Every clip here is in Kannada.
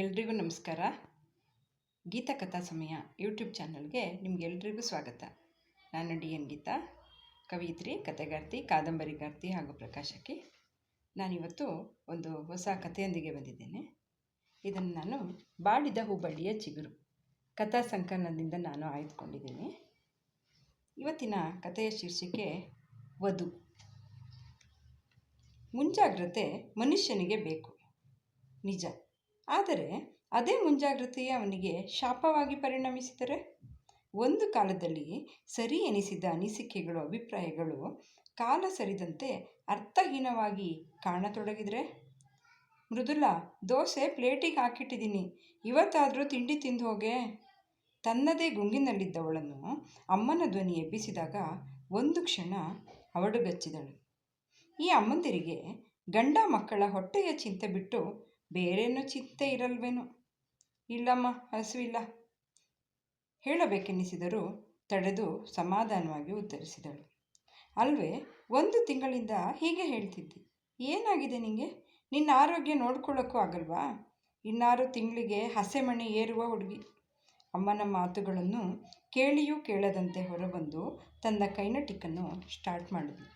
ಎಲ್ರಿಗೂ ನಮಸ್ಕಾರ. ಗೀತಾ ಕಥಾ ಸಮಯ ಯೂಟ್ಯೂಬ್ ಚಾನಲ್ಗೆ ನಿಮಗೆಲ್ರಿಗೂ ಸ್ವಾಗತ. ನಾನು ಡಿ ಎನ್ ಗೀತಾ ಕವಿಯಿತ್ರಿ ಕಥೆಗಾರ್ತಿ ಕಾದಂಬರಿಗಾರ್ತಿ ಹಾಗೂ ಪ್ರಕಾಶಕಿ. ನಾನಿವತ್ತು ಒಂದು ಹೊಸ ಕಥೆಯೊಂದಿಗೆ ಬಂದಿದ್ದೇನೆ. ಇದನ್ನು ನಾನು ಬಾಡಿದ ಹುಬ್ಬಳ್ಳಿಯ ಚಿಗುರು. ಕಥಾ ಸಂಕಲನದಿಂದ ನಾನು ಆಯ್ದುಕೊಂಡಿದ್ದೀನಿ. ಇವತ್ತಿನ ಕಥೆಯ ಶೀರ್ಷಿಕೆ ವಧು. ಮುಂಜಾಗ್ರತೆ ಮನುಷ್ಯನಿಗೆ ಬೇಕು. ನಿಜ. ಆದರೆ ಅದೇ ಮುಂಜಾಗ್ರತೆಯೇ ಅವನಿಗೆ ಶಾಪವಾಗಿ ಪರಿಣಮಿಸಿದರೆ? ಒಂದು ಕಾಲದಲ್ಲಿ ಸರಿ ಎನಿಸಿದ ಅನಿಸಿಕೆಗಳು, ಅಭಿಪ್ರಾಯಗಳು ಕಾಲ ಸರಿದಂತೆ ಅರ್ಥಹೀನವಾಗಿ ಕಾಣತೊಡಗಿದರೆ? ಮೃದುಲಾ, ದೋಸೆ ಪ್ಲೇಟಿಗೆ ಹಾಕಿಟ್ಟಿದ್ದೀನಿ. ಇವತ್ತಾದರೂ ತಿಂಡಿ ತಿಂದು ಹೋಗೆ. ತನ್ನದೇ ಗುಂಗಿನಲ್ಲಿದ್ದವಳನ್ನು ಅಮ್ಮನ ಧ್ವನಿ ಎಬ್ಬಿಸಿದಾಗ ಒಂದು ಕ್ಷಣ ಅವಡುಗಚ್ಚಿದಳು ಈ ಅಮ್ಮಂದಿರಿಗೆ ಗಂಡ ಮಕ್ಕಳ ಹೊಟ್ಟೆಯ ಚಿಂತೆ ಬಿಟ್ಟು ಬೇರೇನೂ ಚಿಂತೆ ಇರಲ್ವೇನೋ? ಇಲ್ಲಮ್ಮ ಹಸುವಿಲ್ಲ ಹೇಳಬೇಕೆನ್ನಿಸಿದರೂ ತಡೆದು ಸಮಾಧಾನವಾಗಿ ಉತ್ತರಿಸಿದಳು. ಅಲ್ವೇ, ಒಂದು ತಿಂಗಳಿಂದ ಹೀಗೆ ಹೇಳ್ತಿದ್ದಿ. ಏನಾಗಿದೆ ನಿನಗೆ ನಿನ್ನ ಆರೋಗ್ಯ ನೋಡ್ಕೊಳ್ಳೋಕ್ಕೂ ಆಗಲ್ವಾ? ಇನ್ನಾರು ತಿಂಗಳಿಗೆ ಹಸೆಮಣೆ ಏರುವ ಹುಡುಗಿ. ಅಮ್ಮನ ಮಾತುಗಳನ್ನು ಕೇಳಿಯೂ ಕೇಳದಂತೆ ಹೊರಬಂದು ತನ್ನ ಕೈನಟಿಕನ್ನು ಸ್ಟಾರ್ಟ್ ಮಾಡಿದ್ಳು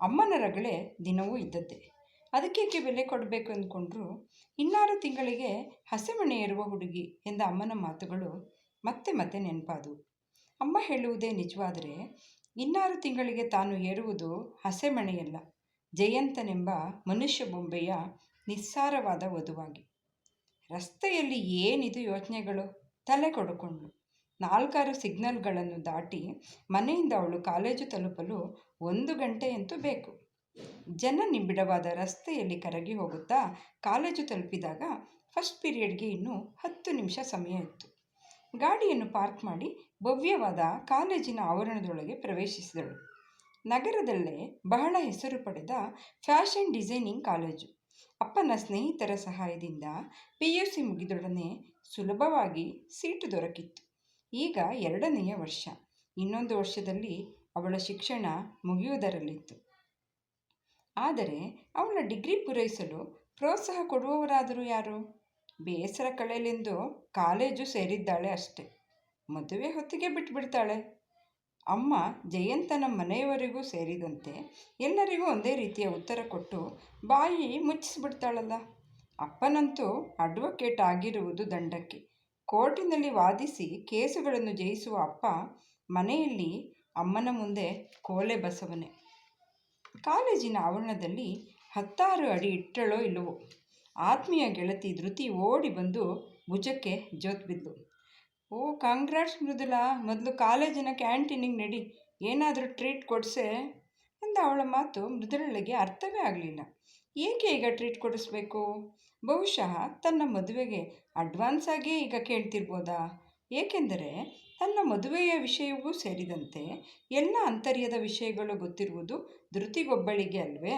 ಅಮ್ಮನ ರಗಳೆ ದಿನವೂ ಇದ್ದದ್ದೇ. ಅದಕ್ಕೇಕೆ ಬೆಲೆ ಕೊಡಬೇಕು ಅಂದ್ಕೊಂಡ್ರು, ಇನ್ನಾರು ತಿಂಗಳಿಗೆ ಹಸೆಮಣೆ ಇರುವ ಹುಡುಗಿ ಎಂದ ಅಮ್ಮನ ಮಾತುಗಳು ಮತ್ತೆ ಮತ್ತೆ ನೆನಪಾದವು. ಅಮ್ಮ ಹೇಳುವುದೇ ನಿಜವಾದರೆ, ಇನ್ನಾರು ತಿಂಗಳಿಗೆ ತಾನು ಏರುವುದು ಹಸೆಮಣೆಯಲ್ಲ, ಜಯಂತನೆಂಬ ಮನುಷ್ಯ ಬೊಂಬೆಯ ನಿಸ್ಸಾರವಾದ ವಧುವಾಗಿ. ರಸ್ತೆಯಲ್ಲಿ ಏನಿದು ಯೋಚನೆಗಳು? ತಲೆ ಕೊಡುಕೊಂಡು ನಾಲ್ಕಾರು ಸಿಗ್ನಲ್ಗಳನ್ನು ದಾಟಿ ಮನೆಯಿಂದ ಅವಳು ಕಾಲೇಜು ತಲುಪಲು ಒಂದು ಗಂಟೆಯಂತೂ ಬೇಕು. ಜನ ನಿಬಿಡವಾದ ರಸ್ತೆಯಲ್ಲಿ ಕರಗಿ ಹೋಗುತ್ತಾ ಕಾಲೇಜು ತಲುಪಿದಾಗ ಫಸ್ಟ್ ಪೀರಿಯಡ್ಗೆ ಇನ್ನೂ ಹತ್ತು ನಿಮಿಷ ಸಮಯ ಇತ್ತು. ಗಾಡಿಯನ್ನು ಪಾರ್ಕ್ ಮಾಡಿ ಭವ್ಯವಾದ ಕಾಲೇಜಿನ ಆವರಣದೊಳಗೆ ಪ್ರವೇಶಿಸಿದಳು. ನಗರದಲ್ಲೇ ಬಹಳ ಹೆಸರು ಪಡೆದ ಫ್ಯಾಷನ್ ಡಿಸೈನಿಂಗ್ ಕಾಲೇಜು. ಅಪ್ಪನ ಸ್ನೇಹಿತರ ಸಹಾಯದಿಂದ ಪಿ ಯು ಸಿ ಮುಗಿದೊಡನೆ ಸುಲಭವಾಗಿ ಸೀಟು ದೊರಕಿತ್ತು. ಈಗ ಎರಡನೆಯ ವರ್ಷ. ಇನ್ನೊಂದು ವರ್ಷದಲ್ಲಿ ಅವಳ ಶಿಕ್ಷಣ ಮುಗಿಯುವುದರಲ್ಲಿತ್ತು. ಆದರೆ ಅವಳ ಡಿಗ್ರಿ ಪೂರೈಸಲು ಪ್ರೋತ್ಸಾಹ ಕೊಡುವವರಾದರೂ ಯಾರು? ಬೇಸರ ಕಳೆಯಲೆಂದು ಕಾಲೇಜು ಸೇರಿದ್ದಾಳೆ ಅಷ್ಟೆ. ಮದುವೆ ಹೊತ್ತಿಗೆ ಬಿಟ್ಬಿಡ್ತಾಳೆ. ಅಮ್ಮ ಜಯಂತನ ಮನೆಯವರಿಗೂ ಸೇರಿದಂತೆ ಎಲ್ಲರಿಗೂ ಒಂದೇ ರೀತಿಯ ಉತ್ತರ ಕೊಟ್ಟು ಬಾಯಿ ಮುಚ್ಚಿಸಿಬಿಡ್ತಾಳಲ್ಲ. ಅಪ್ಪನಂತೂ ಅಡ್ವೊಕೇಟ್ ಆಗಿರುವುದು ದಂಡಕ್ಕೆ. ಕೋರ್ಟಿನಲ್ಲಿ ವಾದಿಸಿ ಕೇಸುಗಳನ್ನು ಜಯಿಸುವ ಅಪ್ಪ ಮನೆಯಲ್ಲಿ ಅಮ್ಮನ ಮುಂದೆ ಕೋಲೆ ಬಸವನೆ. ಕಾಲೇಜಿನ ಆವರಣದಲ್ಲಿ ಹತ್ತಾರು ಅಡಿ ಇಟ್ಟಳೋ ಇಲ್ಲವೋ? ಆತ್ಮೀಯ ಗೆಳತಿ ಧೃತಿ ಓಡಿ ಬಂದು ಭುಜಕ್ಕೆ ಜೋತ್ ಬಿದ್ದು ಓ ಕಾಂಗ್ರಾಟ್ಸ್ ಮೃದುಲಾ! ಮೊದಲು ಕಾಲೇಜಿನ ಕ್ಯಾಂಟೀನಿಗೆ ನಡಿ. ಏನಾದರೂ ಟ್ರೀಟ್ ಕೊಡಿಸೆ? ಎಂದ ಅವಳ ಮಾತು ಮೃದುಳಳಿಗೆ ಅರ್ಥವೇ ಆಗಲಿಲ್ಲ. ಏಕೆ ಈಗ ಟ್ರೀಟ್ ಕೊಡಿಸ್ಬೇಕು? ಬಹುಶಃ ತನ್ನ ಮದುವೆಗೆ ಅಡ್ವಾನ್ಸ್ ಆಗಿಯೇ ಈಗ ಕೇಳ್ತಿರ್ಬೋದಾ? ಏಕೆಂದರೆ ತನ್ನ ಮದುವೆಯ ವಿಷಯವೂ ಸೇರಿದಂತೆ ಎಲ್ಲ ಅಂತರ್ಯದ ವಿಷಯಗಳು ಗೊತ್ತಿರುವುದು ಧೃತಿಗೊಬ್ಬಳಿಗೆ ಅಲ್ವೇ?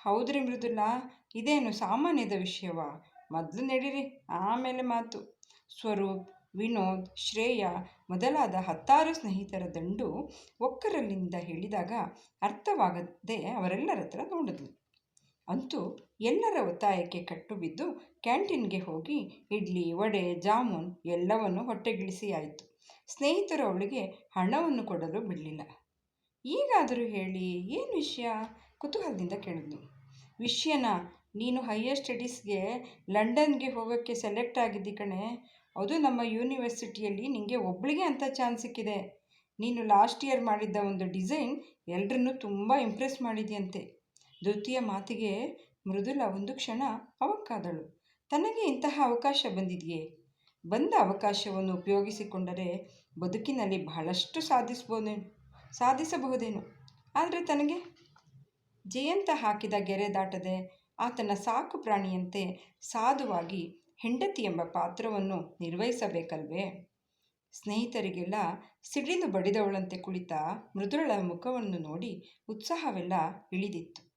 ಹೌದ್ರಿ ಮೃದುಲಾ, ಇದೇನು ಸಾಮಾನ್ಯದ ವಿಷಯವಾ? ಮೊದಲು ನಡೀರಿ, ಆಮೇಲೆ ಮಾತು. ಸ್ವರೂಪ್, ವಿನೋದ್, ಶ್ರೇಯ ಮೊದಲಾದ ಹತ್ತಾರು ಸ್ನೇಹಿತರ ದಂಡು ಒಕ್ಕರಲ್ಲಿಂದ ಹೇಳಿದಾಗ ಅರ್ಥವಾಗದೆ ಅವರೆಲ್ಲರ ಹತ್ರ ನೋಡಿದ್ಲು. ಅಂತೂ ಎಲ್ಲರ ಒತ್ತಾಯಕ್ಕೆ ಕಟ್ಟು ಬಿದ್ದು ಕ್ಯಾಂಟೀನ್ಗೆ ಹೋಗಿ ಇಡ್ಲಿ, ವಡೆ, ಜಾಮೂನ್ ಎಲ್ಲವನ್ನು ಹೊಟ್ಟೆಗಿಳಿಸಿ ಆಯಿತು ಸ್ನೇಹಿತರು ಅವಳಿಗೆ ಹಣವನ್ನು ಕೊಡಲು ಬಿಡಲಿಲ್ಲ. ಈಗಾದರೂ ಹೇಳಿ, ಏನು ವಿಷಯ? ಕುತೂಹಲದಿಂದ ಕೇಳಿದ್ನು ವಿಷಯನ, ನೀನು ಹೈಯರ್ ಸ್ಟಡೀಸ್ಗೆ ಲಂಡನ್ಗೆ ಹೋಗೋಕ್ಕೆ ಸೆಲೆಕ್ಟ್ ಆಗಿದ್ದಿ ಕಣೆ. ಅದು ನಮ್ಮ ಯೂನಿವರ್ಸಿಟಿಯಲ್ಲಿ ನಿನಗೆ ಒಬ್ಬಳಿಗೆ ಅಂತ ಚಾನ್ಸ್ ಸಿಕ್ಕಿದೆ. ನೀನು ಲಾಸ್ಟ್ ಇಯರ್ ಮಾಡಿದ್ದ ಒಂದು ಡಿಸೈನ್ ಎಲ್ಲರನ್ನೂ ತುಂಬ ಇಂಪ್ರೆಸ್ ಮಾಡಿದೆಯಂತೆ. ದ್ವಿತೀಯ ಮಾತಿಗೆ ಮೃದುಲ ಒಂದು ಕ್ಷಣ ಅವಕ್ಕಾದಳು. ತನಗೆ ಇಂತಹ ಅವಕಾಶ ಬಂದಿದೆಯೇ? ಬಂದ ಅವಕಾಶವನ್ನು ಉಪಯೋಗಿಸಿಕೊಂಡರೆ ಬದುಕಿನಲ್ಲಿ ಬಹಳಷ್ಟು ಸಾಧಿಸಬಹುದೇನು ಸಾಧಿಸಬಹುದೇನು? ಆದರೆ ತನಗೆ? ಜಯಂತ ಹಾಕಿದ ಗೆರೆ ದಾಟದೆ ಆತನ ಸಾಕು ಪ್ರಾಣಿಯಂತೆ ಸಾಧುವಾಗಿ ಹೆಂಡತಿ ಎಂಬ ಪಾತ್ರವನ್ನು ನಿರ್ವಹಿಸಬೇಕಲ್ವೇ? ಸ್ನೇಹಿತರಿಗೆಲ್ಲ ಸಿಡಿದು ಬಡಿದವಳಂತೆ ಕುಳಿತ ಮೃದುಳ ಮುಖವನ್ನು ನೋಡಿ ಉತ್ಸಾಹವೆಲ್ಲ ಇಳಿದಿತ್ತು.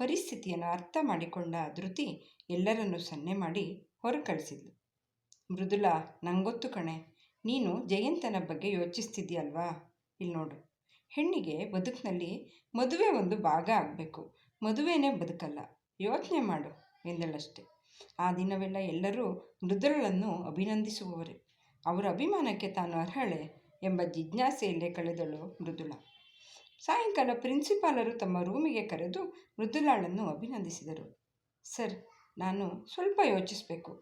ಪರಿಸ್ಥಿತಿಯನ್ನು ಅರ್ಥ ಮಾಡಿಕೊಂಡ ಧೃತಿ ಎಲ್ಲರನ್ನು ಸನ್ನೆ ಮಾಡಿ ಹೊರ ಕಳಿಸಿದ್ಲು ಮೃದುಲಾ, ನಂಗೊತ್ತು ಕಣೆ, ನೀನು ಜಯಂತನ ಬಗ್ಗೆ ಯೋಚಿಸ್ತಿದ್ಯಲ್ವಾ? ಇಲ್ಲಿ ನೋಡು. ಹೆಣ್ಣಿಗೆ ಬದುಕಿನಲ್ಲಿ ಮದುವೆ ಒಂದು ಭಾಗ ಆಗಬೇಕು. ಮದುವೆನೇ ಬದುಕಲ್ಲ. ಯೋಚನೆ ಮಾಡು ಎಂದಳಷ್ಟೆ. ಆ ದಿನವೆಲ್ಲ ಎಲ್ಲರೂ ಮೃದುಳನ್ನು ಅಭಿನಂದಿಸುವವರೇ. ಅವರ ಅಭಿಮಾನಕ್ಕೆ ತಾನು ಅರ್ಹಳೆ ಎಂಬ ಜಿಜ್ಞಾಸೆಯಲ್ಲೇ ಕಳೆದಳು ಮೃದುಳ ಸಾಯಂಕಾಲ ಪ್ರಿನ್ಸಿಪಾಲರು ತಮ್ಮ ರೂಮಿಗೆ ಕರೆದು ಮೃದುಲಾಳನ್ನು ಅಭಿನಂದಿಸಿದರು. ಸರ್, ನಾನು ಸ್ವಲ್ಪ ಯೋಚಿಸಬೇಕು.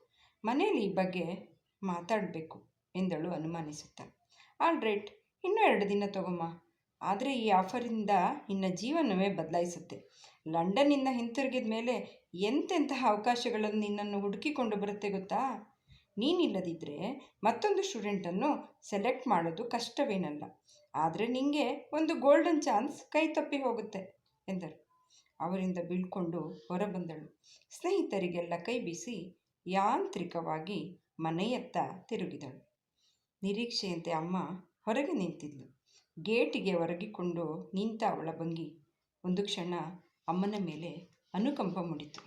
ಮನೆಯಲ್ಲಿ ಈ ಬಗ್ಗೆ ಮಾತಾಡಬೇಕು, ಎಂದಳು ಅನುಮಾನಿಸುತ್ತಾ. ಆಲ್ ರೈಟ್, ಇನ್ನೂ ಎರಡು ದಿನ ತಗೊಮ್ಮ ಆದರೆ ಈ ಆಫರಿಂದ ನಿನ್ನ ಜೀವನವೇ ಬದಲಾಯಿಸುತ್ತೆ. ಲಂಡನ್ನಿಂದ ಹಿಂತಿರುಗಿದ ಮೇಲೆ ಎಂತೆಂತಹ ಅವಕಾಶಗಳನ್ನು ನಿನ್ನನ್ನು ಹುಡುಕಿಕೊಂಡು ಬರುತ್ತೆ ಗೊತ್ತಾ? ನೀನಿಲ್ಲದಿದ್ದರೆ ಮತ್ತೊಂದು ಸ್ಟೂಡೆಂಟನ್ನು ಸೆಲೆಕ್ಟ್ ಮಾಡೋದು ಕಷ್ಟವೇನಲ್ಲ. ಆದರೆ ನಿಮಗೆ ಒಂದು ಗೋಲ್ಡನ್ ಚಾನ್ಸ್ ಕೈ ತಪ್ಪಿ ಹೋಗುತ್ತೆ ಎಂದರು. ಅವರಿಂದ ಬೀಳ್ಕೊಂಡು ಹೊರಬಂದಳು. ಸ್ನೇಹಿತರಿಗೆಲ್ಲ ಕೈ ಬೀಸಿ ಯಾಂತ್ರಿಕವಾಗಿ ಮನೆಯತ್ತ ತಿರುಗಿದಳು. ನಿರೀಕ್ಷೆಯಂತೆ ಅಮ್ಮ ಹೊರಗೆ ನಿಂತಿದ್ಲು. ಗೇಟಿಗೆ ಹೊರಗಿಕೊಂಡು ನಿಂತ ಅವಳ ಭಂಗಿ. ಒಂದು ಕ್ಷಣ ಅಮ್ಮನ ಮೇಲೆ ಅನುಕಂಪ ಮೂಡಿತು.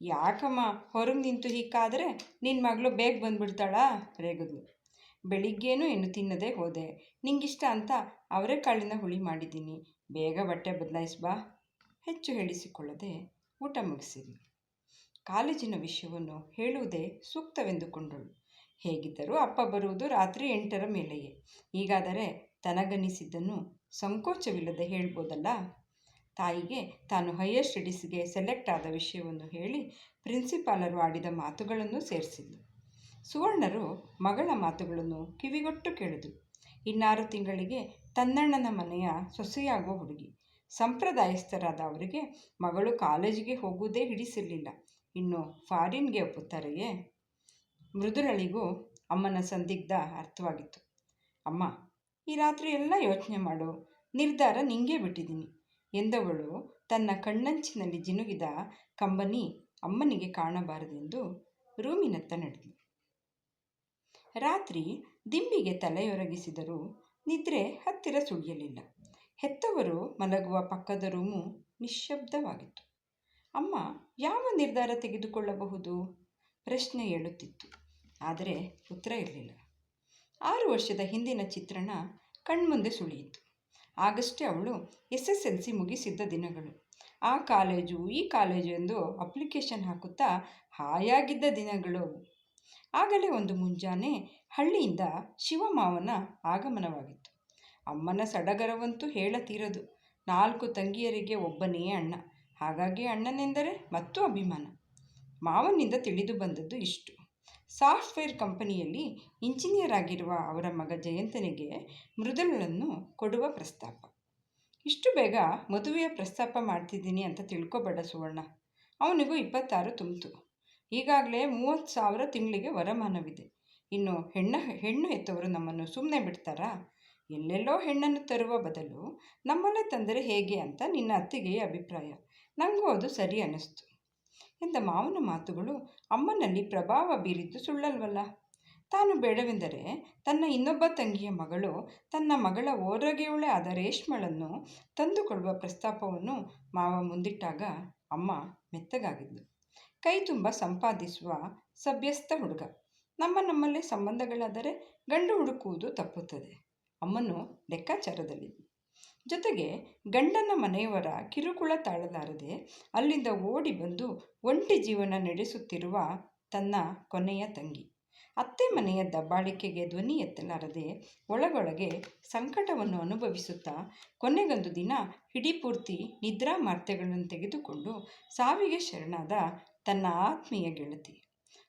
ಯಾಕಮ್ಮ ಹೊರಗೆ ನಿಂತು ಹೀಗಾದರೆ ನಿನ್ನ ಮಗಳು ಬೇಗ ಬಂದ್ಬಿಡ್ತಾಳಾ? ರೇಗಿದ್ಲು. ಬೆಳಿಗ್ಗೇನೂ ಏನು ತಿನ್ನದೇ ಹೋದೆ. ನಿಂಗಿಷ್ಟ ಅಂತ ಅವರೆಕಾಳಿನ ಹುಳಿ ಮಾಡಿದ್ದೀನಿ. ಬೇಗ ಬಟ್ಟೆ ಬದಲಾಯಿಸ್ಬಾ ಹೆಚ್ಚು ಹೇಳಿಸಿಕೊಳ್ಳದೆ ಊಟ ಮುಗಿಸಿದೆ. ಕಾಲೇಜಿನ ವಿಷಯವನ್ನು ಹೇಳುವುದೇ ಸೂಕ್ತವೆಂದುಕೊಂಡಳು. ಹೇಗಿದ್ದರೂ ಅಪ್ಪ ಬರುವುದು ರಾತ್ರಿ ಎಂಟರ ಮೇಲೆಯೇ. ಹೀಗಾದರೆ ತನಗನಿಸಿದ್ದನ್ನು ಸಂಕೋಚವಿಲ್ಲದೆ ಹೇಳ್ಬೋದಲ್ಲ? ತಾಯಿಗೆ ತಾನು ಹೈಯರ್ ಸ್ಟಡೀಸ್ಗೆ ಸೆಲೆಕ್ಟ್ ಆದ ವಿಷಯವನ್ನು ಹೇಳಿ ಪ್ರಿನ್ಸಿಪಾಲರು ಆಡಿದ ಮಾತುಗಳನ್ನು ಸೇರಿಸಿದ್ಲು. ಸುವರ್ಣರು ಮಗಳ ಮಾತುಗಳನ್ನು ಕಿವಿಗೊಟ್ಟು ಕೇಳಿದ್ರು. ಇನ್ನಾರು ತಿಂಗಳಿಗೆ ತನ್ನಣ್ಣನ ಮನೆಯ ಸೊಸೆಯಾಗುವ ಹುಡುಗಿ. ಸಂಪ್ರದಾಯಸ್ಥರಾದ ಅವರಿಗೆ ಮಗಳು ಕಾಲೇಜಿಗೆ ಹೋಗುವುದೇ ಹಿಡಿಸಿರಲಿಲ್ಲ. ಇನ್ನು ಫಾರಿನ್ಗೆ ಒಪ್ಪುತ್ತಾರೆಯೇ? ಮೃದುರಳಿಗೂ ಅಮ್ಮನ ಸಂದಿಗ್ಧ ಅರ್ಥವಾಗಿತ್ತು. ಅಮ್ಮ, ಈ ರಾತ್ರಿ ಎಲ್ಲ ಯೋಚನೆ ಮಾಡು. ನಿರ್ಧಾರ ನಿಂಗೆ ಬಿಟ್ಟಿದ್ದೀನಿ ಎಂದವಳು ತನ್ನ ಕಣ್ಣಂಚಿನಲ್ಲಿ ಜಿನುಗಿದ ಕಂಬನಿ ಅಮ್ಮನಿಗೆ ಕಾಣಬಾರದೆಂದು ರೂಮಿನತ್ತ ನಡೆದಳು ರಾತ್ರಿ ದಿಂಬಿಗೆ ತಲೆಯೊರಗಿಸಿದರೂ ನಿದ್ರೆ ಹತ್ತಿರ ಸುಳಿಯಲಿಲ್ಲ. ಹೆತ್ತವರು ಮಲಗುವ ಪಕ್ಕದ ರೂಮು ನಿಶ್ಶಬ್ದವಾಗಿತ್ತು. ಅಮ್ಮ, ಯಾವ ನಿರ್ಧಾರ ತೆಗೆದುಕೊಳ್ಳಬಹುದು? ಪ್ರಶ್ನೆ ಹೇಳುತ್ತಿತ್ತು ಆದರೆ ಉತ್ತರ ಇರಲಿಲ್ಲ. ಆರು ವರ್ಷದ ಹಿಂದಿನ ಚಿತ್ರಣ ಕಣ್ಮುಂದೆ ಸುಳಿಯಿತು. ಆಗಷ್ಟೇ ಅವಳು ಎಸ್ ಎಸ್ ಎಲ್ ಸಿ ಮುಗಿಸಿದ್ದ ದಿನಗಳು. ಆ ಕಾಲೇಜು ಈ ಕಾಲೇಜು ಎಂದು ಅಪ್ಲಿಕೇಶನ್ ಹಾಕುತ್ತಾ ಹಾಯಾಗಿದ್ದ ದಿನಗಳು. ಆಗಲೇ ಒಂದು ಮುಂಜಾನೆ ಹಳ್ಳಿಯಿಂದ ಶಿವಮಾವನ ಆಗಮನವಾಗಿತ್ತು. ಅಮ್ಮನ ಸಡಗರವಂತೂ ಹೇಳತೀರದು. ನಾಲ್ಕು ತಂಗಿಯರಿಗೆ ಒಬ್ಬನೇ ಅಣ್ಣ. ಹಾಗಾಗಿ ಅಣ್ಣನೆಂದರೆ ಮತ್ತೂ ಅಭಿಮಾನ. ಮಾವನಿಂದ ತಿಳಿದು ಬಂದದ್ದು ಇಷ್ಟು. ಸಾಫ್ಟ್ವೇರ್ ಕಂಪನಿಯಲ್ಲಿ ಇಂಜಿನಿಯರ್ ಆಗಿರುವ ಅವರ ಮಗ ಜಯಂತನಿಗೆ ಮೃದುಲನ್ನು ಕೊಡುವ ಪ್ರಸ್ತಾಪ. ಇಷ್ಟು ಬೇಗ ಮದುವೆಯ ಪ್ರಸ್ತಾಪ ಮಾಡ್ತಿದ್ದೀನಿ ಅಂತ ತಿಳ್ಕೊಬೇಡ ಸುವರ್ಣ. ಅವನಿಗೂ ಇಪ್ಪತ್ತಾರು ತುಂಬಿತು. ಈಗಾಗಲೇ ಮೂವತ್ತು ಸಾವಿರ ತಿಂಗಳಿಗೆ ವರಮಾನವಿದೆ. ಇನ್ನು ಹೆಣ್ಣ, ಹೆಣ್ಣು ಹೆತ್ತವರು ನಮ್ಮನ್ನು ಸುಮ್ಮನೆ ಬಿಡ್ತಾರಾ? ಎಲ್ಲೆಲ್ಲೋ ಹೆಣ್ಣನ್ನು ತರುವ ಬದಲು ನಮ್ಮಲ್ಲೇ ತಂದರೆ ಹೇಗೆ ಅಂತ ನಿನ್ನ ಅತ್ತಿಗೆಯ ಅಭಿಪ್ರಾಯ. ನನಗೂ ಅದು ಸರಿ ಅನ್ನಿಸ್ತು. ಎಂದ ಮಾವನ ಮಾತುಗಳು ಅಮ್ಮನಲ್ಲಿ ಪ್ರಭಾವ ಬೀರಿದ್ದು ಸುಳ್ಳಲ್ವಲ್ಲ? ತಾನು ಬೇಡವೆಂದರೆ ತನ್ನ ಇನ್ನೊಬ್ಬ ತಂಗಿಯ ಮಗಳು ತನ್ನ ಮಗಳ ಓರಗೆಯುಳೆ ಆದ ರೇಷ್ಮಳನ್ನು ತಂದುಕೊಳ್ಳುವ ಪ್ರಸ್ತಾಪವನ್ನು ಮಾವ ಮುಂದಿಟ್ಟಾಗ ಅಮ್ಮ ಮೆತ್ತಗಾಗಿದ್ಲು. ಕೈ ತುಂಬ ಸಂಪಾದಿಸುವ ಸಭ್ಯಸ್ಥ ಹುಡುಗ. ನಮ್ಮ ನಮ್ಮಲ್ಲೇ ಸಂಬಂಧಗಳಾದರೆ ಗಂಡು ಹುಡುಕುವುದು ತಪ್ಪುತ್ತದೆ. ಅಮ್ಮನು ಲೆಕ್ಕಾಚಾರದಲ್ಲಿ. ಜೊತೆಗೆ ಗಂಡನ ಮನೆಯವರ ಕಿರುಕುಳ ತಾಳಲಾರದೆ ಅಲ್ಲಿಂದ ಓಡಿ ಬಂದು ಒಂಟಿ ಜೀವನ ನಡೆಸುತ್ತಿರುವ ತನ್ನ ಕೊನೆಯ ತಂಗಿ. ಅತ್ತೆ ಮನೆಯ ದಬ್ಬಾಳಿಕೆಗೆ ಧ್ವನಿ ಎತ್ತಲಾರದೆ ಒಳಗೊಳಗೆ ಸಂಕಟವನ್ನು ಅನುಭವಿಸುತ್ತಾ ಕೊನೆಗೊಂದು ದಿನ ಹಿಡಿಪೂರ್ತಿ ಪೂರ್ತಿ ನಿದ್ರಾ ಮಾರ್ತೆಗಳನ್ನು ತೆಗೆದುಕೊಂಡು ಸಾವಿಗೆ ಶರಣಾದ ತನ್ನ ಆತ್ಮೀಯ ಗೆಳತಿ.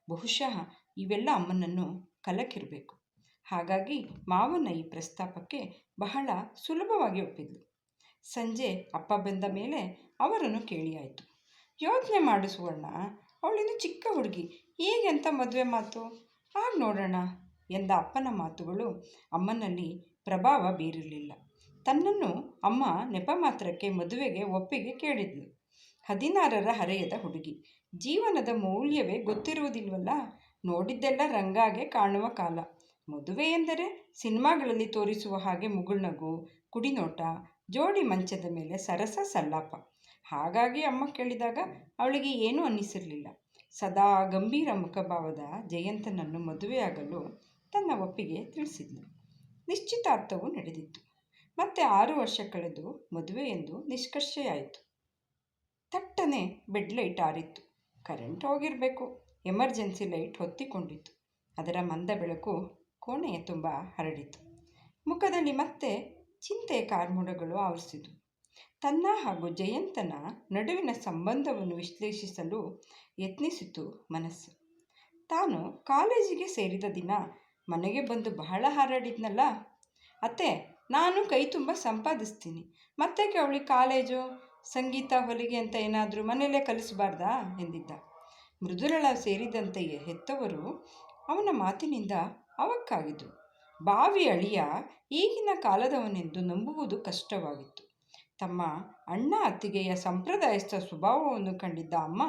ಬಹುಶಃ ಇವೆಲ್ಲ ಅಮ್ಮನನ್ನು ಕಲಕಿರಬೇಕು. ಹಾಗಾಗಿ ಮಾವನ ಈ ಪ್ರಸ್ತಾಪಕ್ಕೆ ಬಹಳ ಸುಲಭವಾಗಿ ಒಪ್ಪಿದ್ಲು. ಸಂಜೆ ಅಪ್ಪ ಬಂದ ಮೇಲೆ ಅವರನ್ನು ಕೇಳಿಯಾಯಿತು ಯೋಚನೆ ಮಾಡು ಸುವರ್ಣ ಅವಳಿನ್ನು ಚಿಕ್ಕ ಹುಡುಗಿ ಈಗೆಂಥ ಮದುವೆ ಮಾತು? ಆಗ ನೋಡೋಣ ಎಂದ ಅಪ್ಪನ ಮಾತುಗಳು ಅಮ್ಮನಲ್ಲಿ ಪ್ರಭಾವ ಬೀರಲಿಲ್ಲ ತನ್ನನ್ನು ಅಮ್ಮ ನೆಪ ಮಾತ್ರಕ್ಕೆ ಮದುವೆಗೆ ಒಪ್ಪಿಗೆ ಕೇಳಿದ್ಲು. ಹದಿನಾರರ ಹರೆಯದ ಹುಡುಗಿ ಜೀವನದ ಮೌಲ್ಯವೇ ಗೊತ್ತಿರುವುದಿಲ್ವಲ್ಲ? ನೋಡಿದ್ದೆಲ್ಲ ರಂಗಾಗೆ ಕಾಣುವ ಕಾಲ. ಮದುವೆ ಎಂದರೆ ಸಿನಿಮಾಗಳಲ್ಲಿ ತೋರಿಸುವ ಹಾಗೆ ಮುಗುಳ್ನಗು ಕುಡಿನೋಟ, ಜೋಡಿ ಮಂಚದ ಮೇಲೆ ಸರಸ ಸಲ್ಲಾಪ. ಹಾಗಾಗಿ ಅಮ್ಮ ಕೇಳಿದಾಗ ಅವಳಿಗೆ ಏನೂ ಅನ್ನಿಸಿರಲಿಲ್ಲ. ಸದಾ ಗಂಭೀರ ಮುಖಭಾವದ ಜಯಂತನನ್ನು ಮದುವೆಯಾಗಲು ತನ್ನ ಒಪ್ಪಿಗೆ ತಿಳಿಸಿದ್ಲು. ನಿಶ್ಚಿತಾರ್ಥವು ನಡೆದಿತ್ತು. ಮತ್ತೆ ಆರು ವರ್ಷ ಕಳೆದು ಮದುವೆ ಎಂದು ನಿಷ್ಕರ್ಷೆಯಾಯಿತು. ತಟ್ಟನೆ ಬೆಡ್ ಲೈಟ್ ಆರಿತ್ತು. ಕರೆಂಟ್ ಹೋಗಿರಬೇಕು. ಎಮರ್ಜೆನ್ಸಿ ಲೈಟ್ ಹೊತ್ತಿಕೊಂಡಿತ್ತು. ಅದರ ಮಂದ ಬೆಳಕು ಕೋಣೆಯ ತುಂಬ ಹರಡಿತು ಮುಖದಲ್ಲಿ ಮತ್ತೆ ಚಿಂತೆಯ ಕಾರ್ಮೋಡಗಳು ಆವರಿಸಿತು ತನ್ನ ಹಾಗೂ ಜಯಂತನ ನಡುವಿನ ಸಂಬಂಧವನ್ನು ವಿಶ್ಲೇಷಿಸಲು ಯತ್ನಿಸಿತು ಮನಸ್ಸು. ತಾನು ಕಾಲೇಜಿಗೆ ಸೇರಿದ ದಿನ ಮನೆಗೆ ಬಂದು ಬಹಳ ಹಾರಾಡಿದ್ನಲ್ಲ. ಅತ್ತೆ, ನಾನು ಕೈ ತುಂಬ ಸಂಪಾದಿಸ್ತೀನಿ. ಮತ್ತೆ ಅವಳಿಗೆ ಕಾಲೇಜು? ಸಂಗೀತ, ಹೊಲಿಗೆ ಅಂತ ಏನಾದರೂ ಮನೆಯಲ್ಲೇ ಕಲಿಸಬಾರ್ದಾ? ಎಂದಿದ್ದ. ಮೃದುರಳ ಸೇರಿದಂತೆಯೇ ಹೆತ್ತವರು ಅವನ ಮಾತಿನಿಂದ ಅವಕ್ಕಾಗಿದ್ರು ಬಾವಿ ಅಳಿಯ ಈಗಿನ ಕಾಲದವನೆಂದು ನಂಬುವುದು ಕಷ್ಟವಾಗಿತ್ತು. ತಮ್ಮ ಅಣ್ಣ ಅತ್ತಿಗೆಯ ಸಂಪ್ರದಾಯಸ್ಥ ಸ್ವಭಾವವನ್ನು ಕಂಡಿದ್ದ ಅಮ್ಮ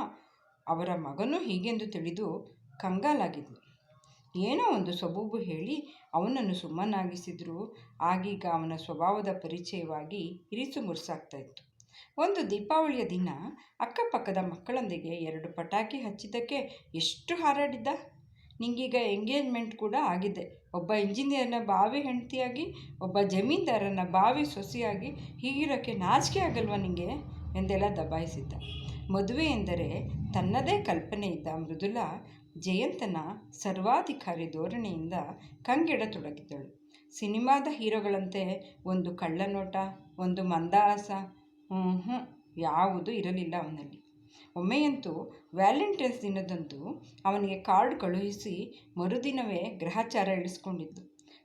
ಅವರ ಮಗನೂ ಹೀಗೆಂದು ತಿಳಿದು ಕಂಗಾಲಾಗಿದ್ಲು. ಏನೋ ಒಂದು ಸಬೂಬು ಹೇಳಿ ಅವನನ್ನು ಸುಮ್ಮನಾಗಿಸಿದರೂ. ಆಗೀಗ ಅವನ ಸ್ವಭಾವದ ಪರಿಚಯವಾಗಿ ಇರಿಸು ಮುರಿಸಾಗ್ತಾ ಇತ್ತು. ಒಂದು ದೀಪಾವಳಿಯ ದಿನ ಅಕ್ಕಪಕ್ಕದ ಮಕ್ಕಳೊಂದಿಗೆ ಎರಡು ಪಟಾಕಿ ಹಚ್ಚಿದ್ದಕ್ಕೆ ಎಷ್ಟು ಹಾರಾಡಿದ್ದ? ನಿಂಗೀಗ ಎಂಗೇಜ್ಮೆಂಟ್ ಕೂಡ ಆಗಿದೆ. ಒಬ್ಬ ಇಂಜಿನಿಯರ್ನ ಬಾವಿ ಹೆಂಡತಿಯಾಗಿ, ಒಬ್ಬ ಜಮೀನ್ದಾರನ ಬಾವಿ ಸೊಸೆಯಾಗಿ ಹೀಗಿರೋಕ್ಕೆ ನಾಚಿಕೆ ಆಗಲ್ವಾ ನಿಂಗೆ? ಎಂದೆಲ್ಲ ದಬಾಯಿಸಿದ್ದ. ಮದುವೆ ಎಂದರೆ ತನ್ನದೇ ಕಲ್ಪನೆ ಇದ್ದ ಮೃದುಲಾ ಜಯಂತನ ಸರ್ವಾಧಿಕಾರಿ ಧೋರಣೆಯಿಂದ ಕಂಗೆಡತೊಡಗಿದ್ದಳು. ಸಿನಿಮಾದ ಹೀರೋಗಳಂತೆ ಒಂದು ಕಳ್ಳನೋಟ, ಒಂದು ಮಂದಹಾಸ ಹ್ಞೂ ಯಾವುದೂ ಇರಲಿಲ್ಲ ಅವನಲ್ಲಿ. ಒಮ್ಮೆಯಂತೂ ವ್ಯಾಲೆಂಟೈನ್ಸ್ ದಿನದಂದು ಅವನಿಗೆ ಕಾರ್ಡ್ ಕಳುಹಿಸಿ ಮರುದಿನವೇ ಗ್ರಹಚಾರ ಇಳಿಸ್ಕೊಂಡಿದ್ದು.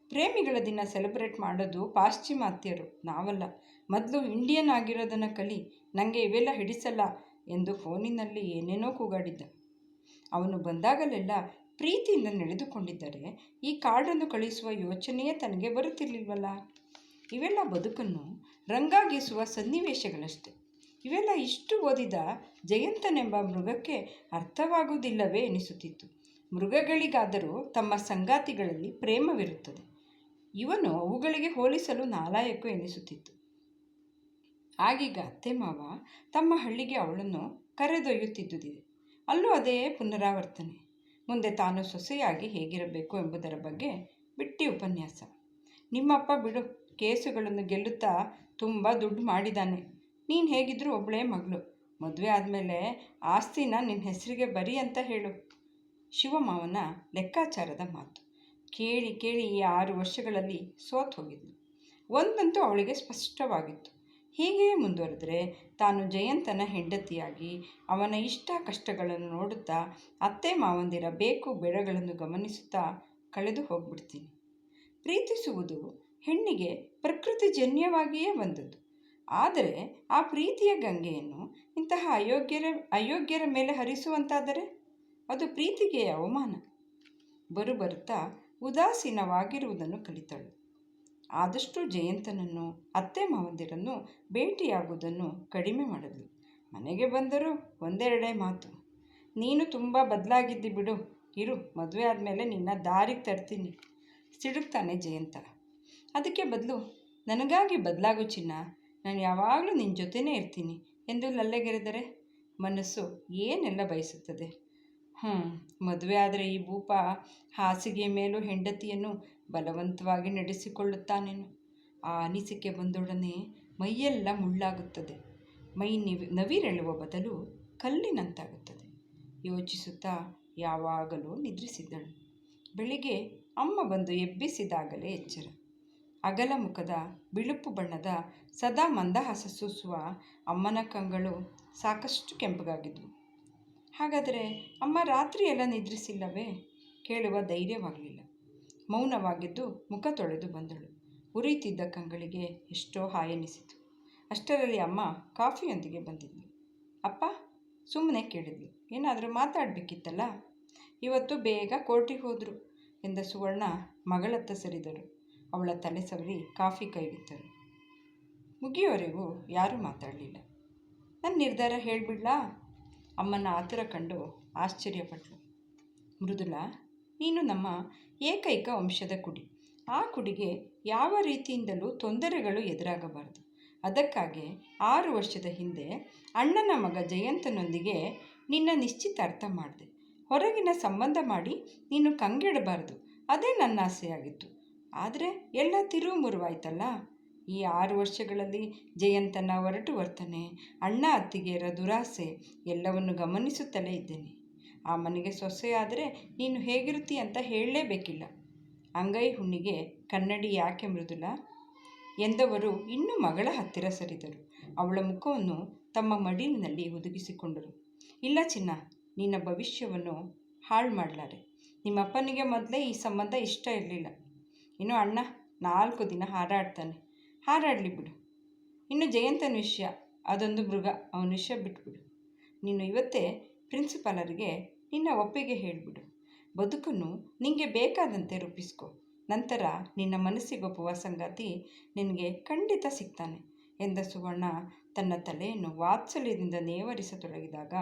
ಪ್ರೇಮಿಗಳ ದಿನ ಸೆಲೆಬ್ರೇಟ್ ಮಾಡೋದು ಪಾಶ್ಚಿಮಾತ್ಯರು, ನಾವಲ್ಲ. ಮೊದಲು ಇಂಡಿಯನ್ ಆಗಿರೋದನ್ನು ಕಲಿ ನನಗೆ ಇವೆಲ್ಲ ಹಿಡಿಸಲ್ಲ ಎಂದು ಫೋನಿನಲ್ಲಿ ಏನೇನೋ ಕೂಗಾಡಿದ್ದ. ಅವನು ಬಂದಾಗಲೆಲ್ಲ ಪ್ರೀತಿಯಿಂದ ನಡೆದುಕೊಂಡಿದ್ದರೆ ಈ ಕಾರ್ಡನ್ನು ಕಳಿಸುವ ಯೋಚನೆಯೇ ತನಗೆ ಬರುತ್ತಿರಲಿಲ್ವಲ್ಲ? ಇವೆಲ್ಲ ಬದುಕನ್ನು ರಂಗಾಗಿಸುವ ಸನ್ನಿವೇಶಗಳಷ್ಟೆ. ಇವೆಲ್ಲ ಇಷ್ಟು ಓದಿದ ಜಯಂತನೆಂಬ ಮೃಗಕ್ಕೆ ಅರ್ಥವಾಗುವುದಿಲ್ಲವೇ ಎನಿಸುತ್ತಿತ್ತು. ಮೃಗಗಳಿಗಾದರೂ ತಮ್ಮ ಸಂಗಾತಿಗಳಲ್ಲಿ ಪ್ರೇಮವಿರುತ್ತದೆ. ಇವನು ಅವುಗಳಿಗೆ ಹೋಲಿಸಲು ನಾಲಾಯಕ ಎನಿಸುತ್ತಿತ್ತು. ಆಗೀಗ ಅತ್ತೆ ಮಾವ ತಮ್ಮ ಹಳ್ಳಿಗೆ ಅವಳನ್ನು ಕರೆದೊಯ್ಯುತ್ತಿದ್ದುದಿದೆ. ಅಲ್ಲೂ ಅದೇ ಪುನರಾವರ್ತನೆ. ಮುಂದೆ ತಾನು ಸೊಸೆಯಾಗಿ ಹೇಗಿರಬೇಕು ಎಂಬುದರ ಬಗ್ಗೆ ಬಿಟ್ಟಿ ಉಪನ್ಯಾಸ. ನಿಮ್ಮಪ್ಪ ಬಿಡು. ಕೇಸುಗಳನ್ನು ಗೆಲ್ಲುತ್ತಾ ತುಂಬ ದುಡ್ಡು ಮಾಡಿದ್ದಾನೆ. ನೀನು ಹೇಗಿದ್ದರೂ ಒಬ್ಬಳೇ ಮಗಳು. ಮದುವೆ ಆದಮೇಲೆ ಆಸ್ತಿನ ನಿನ್ನ ಹೆಸರಿಗೆ ಬರಿ ಅಂತ ಹೇಳು. ಶಿವಮಾವನ ಲೆಕ್ಕಾಚಾರದ ಮಾತು. ಕೇಳಿ ಕೇಳಿ ಈ ಆರು ವರ್ಷಗಳಲ್ಲಿ ಸೋತು ಹೋಗಿದ್ಲು. ಒಂದಂತೂ ಅವಳಿಗೆ ಸ್ಪಷ್ಟವಾಗಿತ್ತು. ಹೀಗೆಯೇ ಮುಂದುವರೆದರೆ ತಾನು ಜಯಂತನ ಹೆಂಡತಿಯಾಗಿ ಅವನ ಇಷ್ಟ ಕಷ್ಟಗಳನ್ನು ನೋಡುತ್ತಾ ಅತ್ತೆ ಮಾವಂದಿರ ಬೇಕು ಬೆಳೆಗಳನ್ನು ಗಮನಿಸುತ್ತಾ ಕಳೆದು ಹೋಗ್ಬಿಡ್ತೀನಿ. ಪ್ರೀತಿಸುವುದು ಹೆಣ್ಣಿಗೆ ಪ್ರಕೃತಿ ಜನ್ಯವಾಗಿಯೇ ಬಂದದ್ದು. ಆದರೆ ಆ ಪ್ರೀತಿಯ ಗಂಗೆಯನ್ನು ಇಂತಹ ಅಯೋಗ್ಯರ ಅಯೋಗ್ಯರ ಮೇಲೆ ಹರಿಸುವಂತಾದರೆ ಅದು ಪ್ರೀತಿಗೆ ಅವಮಾನ. ಬರುಬರುತ್ತಾ ಉದಾಸೀನವಾಗಿರುವುದನ್ನು ಕಲಿತಳು. ಆದಷ್ಟು ಜಯಂತನನ್ನು, ಅತ್ತೆ ಮಾವಂದಿರನ್ನು ಭೇಟಿಯಾಗುವುದನ್ನು ಕಡಿಮೆ ಮಾಡಿದ್ಲು ಮನೆಗೆ ಬಂದರೂ ಒಂದೆರಡೇ ಮಾತು. ನೀನು ತುಂಬ ಬದಲಾಗಿದ್ದಿ ಬಿಡು. ಇರು, ಮದುವೆ ಆದಮೇಲೆ ನಿನ್ನ ದಾರಿಗೆ ತರ್ತೀನಿ. ಸಿಡುಕ್ತಾನೆ ಜಯಂತ. ಅದಕ್ಕೆ ಬದಲು, ನನಗಾಗಿ ಬದಲಾಗು ಚಿನ್ನ, ನಾನು ಯಾವಾಗಲೂ ನಿನ್ನ ಜೊತೆನೇ ಇರ್ತೀನಿ ಎಂದು ಲಲ್ಲೆಗೆರೆದರೆ, ಮನಸ್ಸು ಏನೆಲ್ಲ ಬಯಸುತ್ತದೆ? ಹ್ಞೂ ಮದುವೆ ಆದರೆ ಈ ಭೂಪ ಹಾಸಿಗೆ ಮೇಲೂ ಹೆಂಡತಿಯನ್ನು ಬಲವಂತವಾಗಿ ನಡೆಸಿಕೊಳ್ಳುತ್ತಾನೇನು? ಆ ಅನಿಸಿಕೆ ಬಂದೊಡನೆ ಮೈಯೆಲ್ಲ ಮುಳ್ಳಾಗುತ್ತದೆ. ಮೈ ನಿವಿ, ನವಿರೆಳುವ ಬದಲು ಕಲ್ಲಿನಂತಾಗುತ್ತದೆ. ಯೋಚಿಸುತ್ತಾ ಯಾವಾಗಲೂ ನಿದ್ರಿಸಿದ್ದಳು. ಬೆಳಿಗ್ಗೆ ಅಮ್ಮ ಬಂದು ಎಬ್ಬಿಸಿದಾಗಲೇ ಎಚ್ಚರ. ಅಗಲ ಮುಖದ ಬಿಳುಪು ಬಣ್ಣದ ಸದಾ ಮಂದಹಾಸ ಸೂಸುವ ಅಮ್ಮನ ಕಂಗಳು ಸಾಕಷ್ಟು ಕೆಂಪಗಾಗಿದ್ವು. ಹಾಗಾದರೆ ಅಮ್ಮ ರಾತ್ರಿ ಎಲ್ಲ ನಿದ್ರಿಸಿಲ್ಲವೇ? ಕೇಳುವ ಧೈರ್ಯವಾಗಲಿಲ್ಲ. ಮೌನವಾಗಿದ್ದು ಮುಖ ತೊಳೆದು ಬಂದಳು. ಉರಿಯುತ್ತಿದ್ದ ಕಂಗಳಿಗೆ ಎಷ್ಟೋ ಹಾಯೆನಿಸಿತು ಅಷ್ಟರಲ್ಲಿ ಅಮ್ಮ ಕಾಫಿಯೊಂದಿಗೆ ಬಂದಿದ್ಲು. ಅಪ್ಪ ಸುಮ್ಮನೆ ಕೇಳಿದ್ಲು. ಏನಾದರೂ ಮಾತಾಡಬೇಕಿತ್ತಲ್ಲ? ಇವತ್ತು ಬೇಗ ಕೋರ್ಟಿಗೆ ಹೋದರು ಎಂದ ಸುವರ್ಣ ಮಗಳತ್ತ ಸರಿದರು. ಅವಳ ತಲೆ ಸವರಿ ಕಾಫಿ ಕೈಗಿತ್ತರು ಮುಗಿಯೋವರೆಗೂ ಯಾರೂ ಮಾತಾಡಲಿಲ್ಲ. ನನ್ನ ನಿರ್ಧಾರ ಹೇಳಿಬಿಡ್ಲಾ? ಅಮ್ಮನ ಆತುರ ಕಂಡು ಆಶ್ಚರ್ಯಪಟ್ಟಳು ಮೃದುಲಾ, ನೀನು ನಮ್ಮ ಏಕೈಕ ವಂಶದ ಕುಡಿ. ಆ ಕುಡಿಗೆ ಯಾವ ರೀತಿಯಿಂದಲೂ ತೊಂದರೆಗಳು ಎದುರಾಗಬಾರದು. ಅದಕ್ಕಾಗಿ ಆರು ವರ್ಷದ ಹಿಂದೆ ಅಣ್ಣನ ಮಗ ಜಯಂತನೊಂದಿಗೆ ನಿನ್ನ ನಿಶ್ಚಿತಾರ್ಥ ಮಾಡಿದೆ. ಹೊರಗಿನ ಸಂಬಂಧ ಮಾಡಿ ನೀನು ಕಂಗೆಡಬಾರದು. ಅದೇ ನನ್ನ ಆಸೆಯಾಗಿತ್ತು. ಆದರೆ ಎಲ್ಲ ತಿರುವು ಮುರುವಾಯ್ತಲ್ಲ ಈ ಆರು ವರ್ಷಗಳಲ್ಲಿ ಜಯಂತನ ಹೊರಟು ವರ್ತನೆ, ಅಣ್ಣ ಅತ್ತಿಗೆಯರ ದುರಾಸೆ ಎಲ್ಲವನ್ನು ಗಮನಿಸುತ್ತಲೇ ಇದ್ದೇನೆ. ಆ ಮನೆಗೆ ಸೊಸೆಯಾದರೆ ನೀನು ಹೇಗಿರುತ್ತಿ ಅಂತ ಹೇಳಲೇಬೇಕಿಲ್ಲ. ಅಂಗೈ ಹುಣ್ಣಿಗೆ ಕನ್ನಡಿ ಯಾಕೆ ಮೃದುಲ? ಎಂದವರು ಇನ್ನೂ ಮಗಳ ಹತ್ತಿರ ಸರಿದರು. ಅವಳ ಮುಖವನ್ನು ತಮ್ಮ ಮಡಿಲಿನಲ್ಲಿ ಒದಗಿಸಿಕೊಂಡರು ಇಲ್ಲ ಚಿನ್ನ, ನಿನ್ನ ಭವಿಷ್ಯವನ್ನು ಹಾಳು ಮಾಡಲಾರೆ. ನಿಮ್ಮಪ್ಪನಿಗೆ ಮೊದಲೇ ಈ ಸಂಬಂಧ ಇಷ್ಟ ಇರಲಿಲ್ಲ. ಇನ್ನು ಅಣ್ಣ ನಾಲ್ಕು ದಿನ ಹಾರಾಡ್ತಾನೆ ಹಾರಾಡಲಿ ಬಿಡು. ಇನ್ನು ಜಯಂತನ ವಿಷಯ, ಅದೊಂದು ಮೃಗ, ಅವನ ವಿಷಯ ಬಿಟ್ಬಿಡು. ನೀನು ಇವತ್ತೇ ಪ್ರಿನ್ಸಿಪಾಲರಿಗೆ ನಿನ್ನ ಒಪ್ಪಿಗೆ ಹೇಳಿಬಿಡು. ಬದುಕನ್ನು ನಿನಗೆ ಬೇಕಾದಂತೆ ರೂಪಿಸ್ಕೊ. ನಂತರ ನಿನ್ನ ಮನಸ್ಸಿಗೊಪ್ಪುವ ಸಂಗಾತಿ ನಿನಗೆ ಖಂಡಿತ ಸಿಗ್ತಾನೆ ಎಂದ ಸುವರ್ಣ ತನ್ನ ತಲೆಯನ್ನು ವಾತ್ಸಲ್ಯದಿಂದ ನೇವರಿಸತೊಡಗಿದಾಗ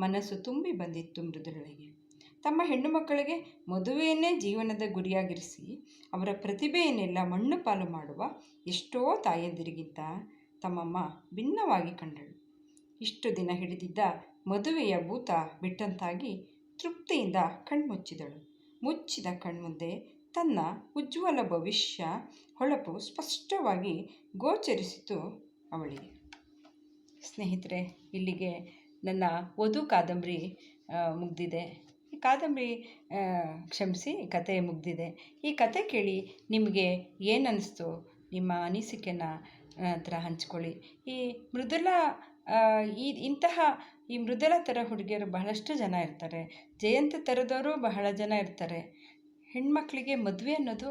ಮನಸ್ಸು ತುಂಬಿ ಬಂದಿತ್ತು ಮೃದುಳಿಗೆ ತಮ್ಮ ಹೆಣ್ಣು ಮಕ್ಕಳಿಗೆ ಮದುವೆಯನ್ನೇ ಜೀವನದ ಗುರಿಯಾಗಿರಿಸಿ, ಅವರ ಪ್ರತಿಭೆಯನ್ನೆಲ್ಲ ಮಣ್ಣು ಪಾಲು ಮಾಡುವ ಎಷ್ಟೋ ತಾಯಂದಿರಿಗಿಂತ ತಮ್ಮಮ್ಮ ಭಿನ್ನವಾಗಿ ಕಂಡಳು. ಇಷ್ಟು ದಿನ ಹಿಡಿದಿದ್ದ ಮದುವೆಯ ಭೂತ ಬಿಟ್ಟಂತಾಗಿ ತೃಪ್ತಿಯಿಂದ ಕಣ್ಮುಚ್ಚಿದಳು. ಮುಚ್ಚಿದ ಕಣ್ಮುಂದೆ ತನ್ನ ಉಜ್ವಲ ಭವಿಷ್ಯ ಹೊಳಪು ಸ್ಪಷ್ಟವಾಗಿ ಗೋಚರಿಸಿತು ಅವಳಿಗೆ. ಸ್ನೇಹಿತರೆ, ಇಲ್ಲಿಗೆ ನನ್ನ ವಧು ಕಾದಂಬರಿ ಮುಗಿದಿದೆ. ಕಾದಂಬರಿ ಕ್ಷಮಿಸಿ ಕತೆ ಮುಗಿದಿದೆ. ಈ ಕತೆ ಕೇಳಿ ನಿಮಗೆ ಏನನ್ನಿಸ್ತು ನಿಮ್ಮ ಅನಿಸಿಕೆನ ಹತ್ರ ಹಂಚ್ಕೊಳ್ಳಿ. ಈ ಮೃದುಲ ಈ, ಇಂತಹ ಈ ಮೃದುಲ ಥರ ಹುಡುಗಿಯರು ಬಹಳಷ್ಟು ಜನ ಇರ್ತಾರೆ. ಜಯಂತ ಥರದವರು ಬಹಳ ಜನ ಇರ್ತಾರೆ. ಹೆಣ್ಮಕ್ಳಿಗೆ ಮದುವೆ ಅನ್ನೋದು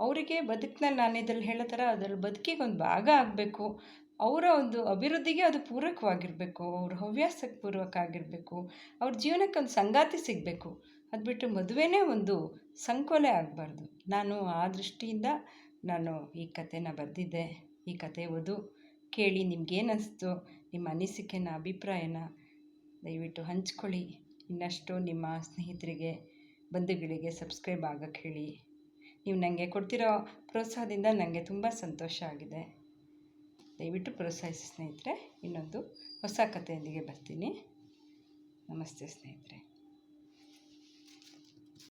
ಅವರಿಗೆ ಬದುಕಿನಲ್ಲಿ ನಾನು ಇದ್ರಲ್ಲಿ ಹೇಳೋ ಥರ ಅದ್ರಲ್ಲಿ ಬದುಕಿಗೆ ಒಂದು ಭಾಗ ಆಗಬೇಕು. ಅವರ ಒಂದು ಅಭಿವೃದ್ಧಿಗೆ ಅದು ಪೂರಕವಾಗಿರಬೇಕು, ಅವ್ರ ಹವ್ಯಾಸಕ್ಕೆ ಪೂರ್ವಕ ಆಗಿರಬೇಕು ಅವ್ರ ಜೀವನಕ್ಕೆ ಒಂದು ಸಂಗಾತಿ ಸಿಗಬೇಕು. ಅದು ಬಿಟ್ಟು ಮದುವೆನೇ ಒಂದು ಸಂಕೋಲೆ ಆಗಬಾರ್ದು. ನಾನು ಆ ದೃಷ್ಟಿಯಿಂದ ನಾನು ಈ ಕಥೆನ ಬರೆದಿದ್ದೆ. ಈ ಕತೆ ಓದು, ಕೇಳಿ ನಿಮ್ಗೇನು ಅನಿಸ್ತು ನಿಮ್ಮ ಅನಿಸಿಕೆನ, ಅಭಿಪ್ರಾಯನ ದಯವಿಟ್ಟು ಹಂಚ್ಕೊಳ್ಳಿ. ಇನ್ನಷ್ಟು ನಿಮ್ಮ ಸ್ನೇಹಿತರಿಗೆ, ಬಂಧುಗಳಿಗೆ ಸಬ್ಸ್ಕ್ರೈಬ್ ಆಗಕ್ಕೆ ಹೇಳಿ. ನೀವು ನನಗೆ ಕೊಡ್ತಿರೋ ಪ್ರೋತ್ಸಾಹದಿಂದ ನನಗೆ ತುಂಬ ಸಂತೋಷ ಆಗಿದೆ. ದಯವಿಟ್ಟು ಪ್ರೋತ್ಸಾಹಿಸಿ ಸ್ನೇಹಿತರೆ ಇನ್ನೊಂದು ಹೊಸ ಕಥೆಯೊಂದಿಗೆ ಬರ್ತೀನಿ. ನಮಸ್ತೆ ಸ್ನೇಹಿತರೆ.